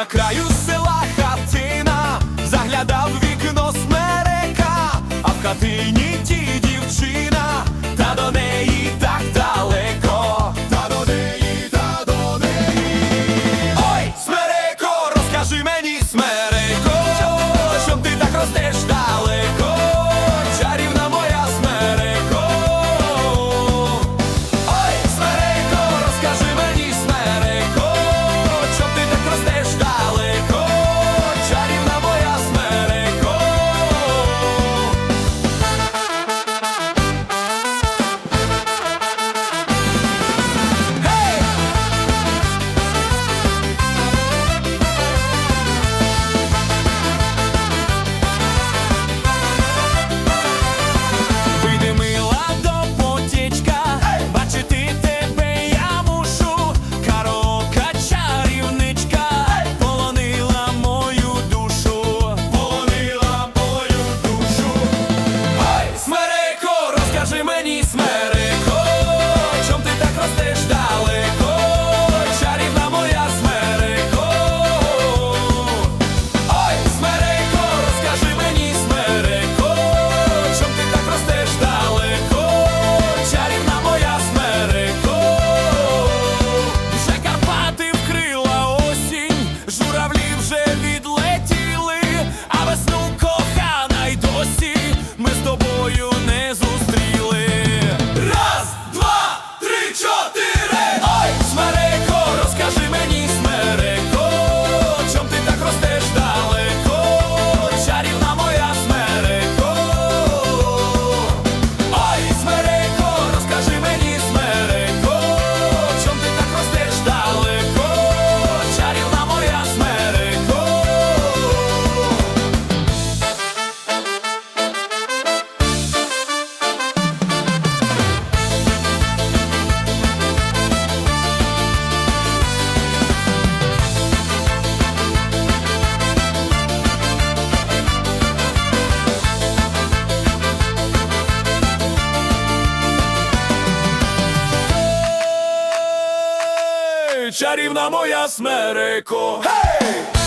На краю села хатина заглядав вікно смерека, а в хатині ті. Чарівна моя смереко. Гей!